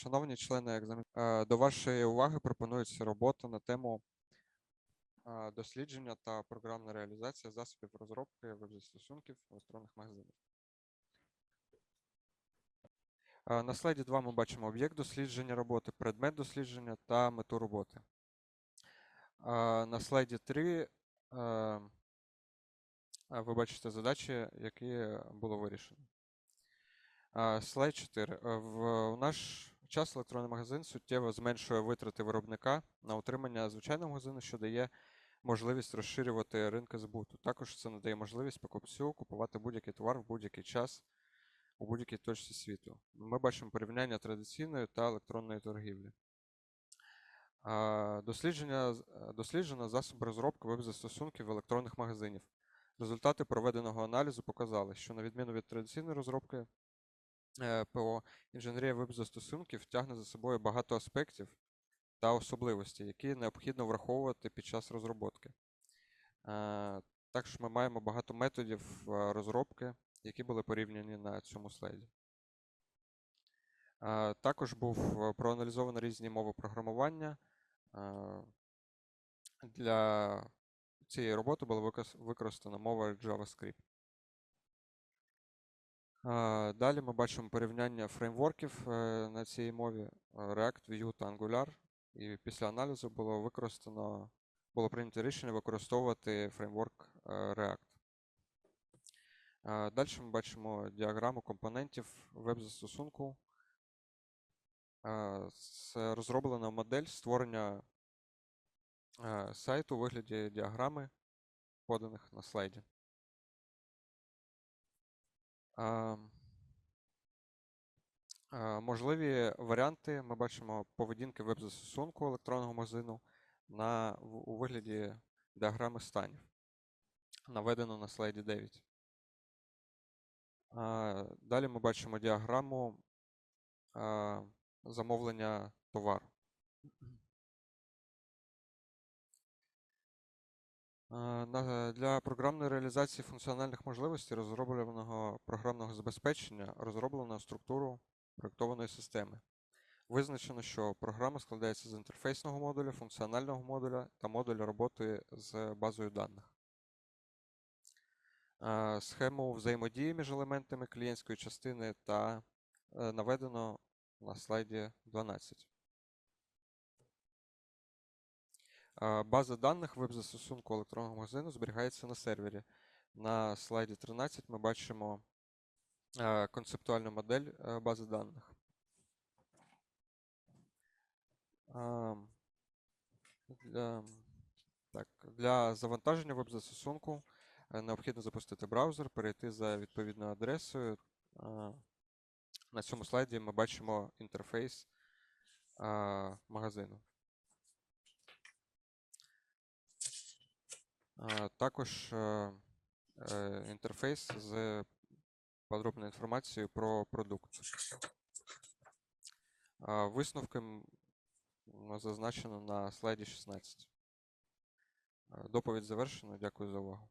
Шановні члени екзамен, е, до вашої уваги пропонується робота на тему е, дослідження та програмна реалізація засобів розробки веб-застосунків електронних магазинах. Е, На слайді 2 ми бачимо об'єкт дослідження роботи, предмет дослідження та мету роботи. На слайді 3 е, ви бачите задачі, які було вирішено. Слайд 4. Е, В наш час електронний магазин суттєво зменшує витрати виробника на утримання звичайного магазину, що дає можливість розширювати ринки збуту. Також це надає можливість покупцю купувати будь-який товар в будь-який час у будь-якій точці світу. Ми бачимо порівняння традиційної та електронної торгівлі. Дослідження, досліджено засоби розробки веб-застосунків електронних магазинів. Результати проведеного аналізу показали, що на відміну від традиційної розробки, ПО інженерія веб-застосунків тягне за собою багато аспектів та особливостей, які необхідно враховувати під час розробки. Е, Також ми маємо багато методів е, розробки, які були порівняні на цьому слайді. Е, Також був е, проаналізовано різні мови програмування. Е, Для цієї роботи була використана мова JavaScript. Далі ми бачимо порівняння фреймворків е, на цій мові е, React, Vue та Angular. І після аналізу було використано, було прийнято рішення використовувати фреймворк е, React. Далі ми бачимо діаграму компонентів веб-застосунку. Це розроблена модель створення сайту у вигляді діаграми, поданих на слайді. Можливі варіанти ми бачимо поведінки веб-застосунку електронного магазину на, у вигляді діаграми станів, наведено на слайді 9. А, Далі ми бачимо діаграму замовлення товару. Для програмної реалізації функціональних можливостей розробленого програмного забезпечення розроблено структуру проєктованої системи. Визначено, що програма складається з інтерфейсного модуля, функціонального модуля та модуля роботи з базою даних. Е, Схему взаємодії між елементами клієнтської частини та е, наведено на слайді 12. База даних веб-застосунку електронного магазину зберігається на сервері. На слайді 13 ми бачимо е, концептуальну модель е, бази даних. Для, так, для завантаження веб-застосунку е, необхідно запустити браузер, перейти за відповідною адресою. На цьому слайді ми бачимо інтерфейс магазину. Також е, е, інтерфейс з подробною інформацією про продукт. Висновки зазначено на слайді 16. Е, Доповідь завершено. Дякую за увагу.